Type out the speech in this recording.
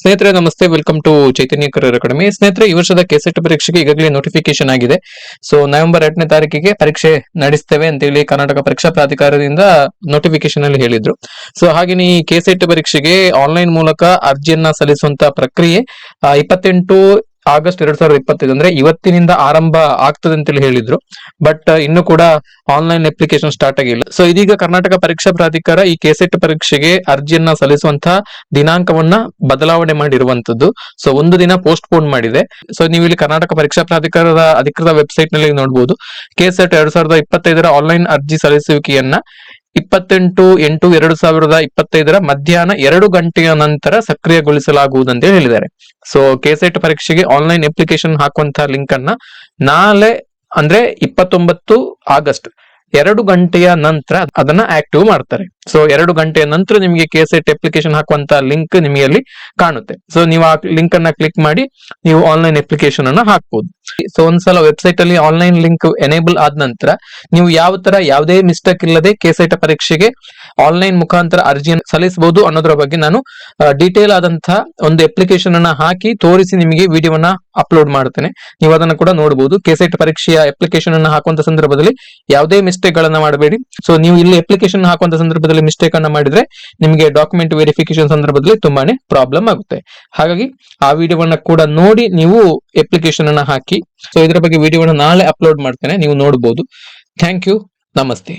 ಸ್ನೇಹಿತರೆ, ನಮಸ್ತೆ. Welcome to Chaitanya career academy ಸ್ನೇಹಿತರೆ, ಈ ವರ್ಷದ ಕೆಸೆಟ್ ಪರೀಕ್ಷೆಗೆ ಈಗಾಗಲೇ ನೋಟಿಫಿಕೇಶನ್ ಆಗಿದೆ. ಸೊ ನವೆಂಬರ್ ಎಂಟನೇ ತಾರೀಕಿಗೆ ಪರೀಕ್ಷೆ ನಡೆಸ್ತೇವೆ ಅಂತೇಳಿ ಕರ್ನಾಟಕ ಪರೀಕ್ಷಾ ಪ್ರಾಧಿಕಾರದಿಂದ ನೋಟಿಫಿಕೇಶನ್ ಅಲ್ಲಿ ಹೇಳಿದ್ರು. ಸೊ ಹಾಗೆ ಈ ಕೆಸೆಟ್ ಪರೀಕ್ಷೆಗೆ ಆನ್ಲೈನ್ ಮೂಲಕ ಅರ್ಜಿಯನ್ನ ಸಲ್ಲಿಸುವಂತ ಪ್ರಕ್ರಿಯೆ ಇಪ್ಪತ್ತೆಂಟು ಆಗಸ್ಟ್ ಎರಡ್ ಸಾವಿರದ ಇಪ್ಪತ್ತೈದು ಅಂದ್ರೆ ಇವತ್ತಿನಿಂದ ಆರಂಭ ಆಗ್ತದೆ ಅಂತೇಳಿ ಹೇಳಿದ್ರು. ಬಟ್ ಇನ್ನು ಕೂಡ ಆನ್ಲೈನ್ ಅಪ್ಲಿಕೇಶನ್ ಸ್ಟಾರ್ಟ್ ಆಗಿಲ್ಲ. ಸೊ ಇದೀಗ ಕರ್ನಾಟಕ ಪರೀಕ್ಷಾ ಪ್ರಾಧಿಕಾರ ಈ ಕೆಸೆಟ್ ಪರೀಕ್ಷೆಗೆ ಅರ್ಜಿಯನ್ನ ಸಲ್ಲಿಸುವಂತಹ ದಿನಾಂಕವನ್ನ ಬದಲಾವಣೆ ಮಾಡಿರುವಂತದ್ದು ಸೊ ಒಂದು ದಿನ ಪೋಸ್ಟ್ ಪೋನ್ ಮಾಡಿದೆ. ಸೊ ನೀವು ಇಲ್ಲಿ ಕರ್ನಾಟಕ ಪರೀಕ್ಷಾ ಪ್ರಾಧಿಕಾರದ ಅಧಿಕೃತ ವೆಬ್ಸೈಟ್ನಲ್ಲಿ ನೋಡಬಹುದು ಕೆಸೆಟ್ ಎರಡ್ ಸಾವಿರದ ಇಪ್ಪತ್ತೈದರ ಆನ್ಲೈನ್ ಅರ್ಜಿ ಸಲ್ಲಿಸುವಿಕೆಯನ್ನ ಇಪ್ಪತ್ತೆಂಟು, ಎಂಟು, ಎರಡು ಸಾವಿರದ ಇಪ್ಪತ್ತೈದರ ಮಧ್ಯಾಹ್ನ ಎರಡು ಗಂಟೆಯ ನಂತರ ಸಕ್ರಿಯಗೊಳಿಸಲಾಗುವುದು ಅಂತ ಹೇಳಿದ್ದಾರೆ. ಸೊ ಕೆಸೆಟ್ ಪರೀಕ್ಷೆಗೆ ಆನ್ಲೈನ್ ಅಪ್ಲಿಕೇಶನ್ ಹಾಕುವಂತಹ ಲಿಂಕ್ ಅನ್ನ ನಾಳೆ ಅಂದ್ರೆ ಇಪ್ಪತ್ತೊಂಬತ್ತು ಆಗಸ್ಟ್ ಎರಡು ಗಂಟೆಯ ನಂತರ ಅದನ್ನ ಆಕ್ಟಿವ್ ಮಾಡ್ತಾರೆ. ಸೊ ಎರಡು ಗಂಟೆಯ ನಂತರ ನಿಮಗೆ ಕೆಸೆಟ್ ಅಪ್ಲಿಕೇಶನ್ ಹಾಕುವಂತ ಲಿಂಕ್ ನಿಮಗೆ ಅಲ್ಲಿ ಕಾಣುತ್ತೆ. ಸೊ ನೀವು ಆ ಲಿಂಕ್ ಅನ್ನ ಕ್ಲಿಕ್ ಮಾಡಿ, ನೀವು ಆನ್ಲೈನ್ ಅಪ್ಲಿಕೇಶನ್ ಅನ್ನ ಹಾಕಬಹುದು ಸೊ ಒಂದ್ಸಲ ವೆಬ್ಸೈಟ್ ಅಲ್ಲಿ ಆನ್ಲೈನ್ ಲಿಂಕ್ ಎನೇಬಲ್ ಆದ ನಂತರ, ನೀವು ಯಾವ ತರ ಯಾವುದೇ ಮಿಸ್ಟೇಕ್ ಇಲ್ಲದೆ ಕೆಸೆಟ್ ಪರೀಕ್ಷೆಗೆ ಆನ್ಲೈನ್ ಮುಖಾಂತರ ಅರ್ಜಿಯನ್ನು ಸಲ್ಲಿಸಬಹುದು ಅನ್ನೋದ್ರ ಬಗ್ಗೆ ನಾನು ಡೀಟೇಲ್ ಆದಂತಹ ಒಂದು ಅಪ್ಲಿಕೇಶನ್ ಅನ್ನ ಹಾಕಿ ತೋರಿಸಿ ನಿಮಗೆ ವಿಡಿಯೋವನ್ನ ಅಪ್ಲೋಡ್ ಮಾಡ್ತೇನೆ ನೀವು ಅದನ್ನ ಕೂಡ ನೋಡಬಹುದು ಐಟ್ ಪರೀಕ್ಷೆಯ ಅಪ್ಲಿಕೇಶನ್ ಅನ್ನ ಹಾಕುವಂತ ಸಂದರ್ಭದಲ್ಲಿ ಯಾವುದೇ ಮಿಸ್ಟೇಕ್ ಗಳನ್ನ ಮಾಡಬೇಡಿ. ಸೊ ನೀವು ಇಲ್ಲಿ ಅಪ್ಲಿಕೇಶನ್ ಹಾಕುವಂತ ಸಂದರ್ಭದಲ್ಲಿ ಮಿಸ್ಟೇಕ್ ಅನ್ನ ಮಾಡಿದ್ರೆ ನಿಮಗೆ ಡಾಕ್ಯುಮೆಂಟ್ ವೆರಿಫಿಕೇಶನ್ ಸಂದರ್ಭದಲ್ಲಿ ತುಂಬಾನೇ ಪ್ರಾಬ್ಲಮ್ ಆಗುತ್ತೆ. ಹಾಗಾಗಿ ಆ ವಿಡಿಯೋವನ್ನ ಕೂಡ ನೋಡಿ ನೀವು ಅಪ್ಲಿಕೇಶನ್ ಅನ್ನ ಹಾಕಿ ಸೊ ಇದರ ಬಗ್ಗೆ ವಿಡಿಯೋವನ್ನ ನಾಳೆ ಅಪ್ಲೋಡ್ ಮಾಡ್ತೇನೆ, ನೀವು ನೋಡಬಹುದು ಥ್ಯಾಂಕ್ ಯು ನಮಸ್ತೆ.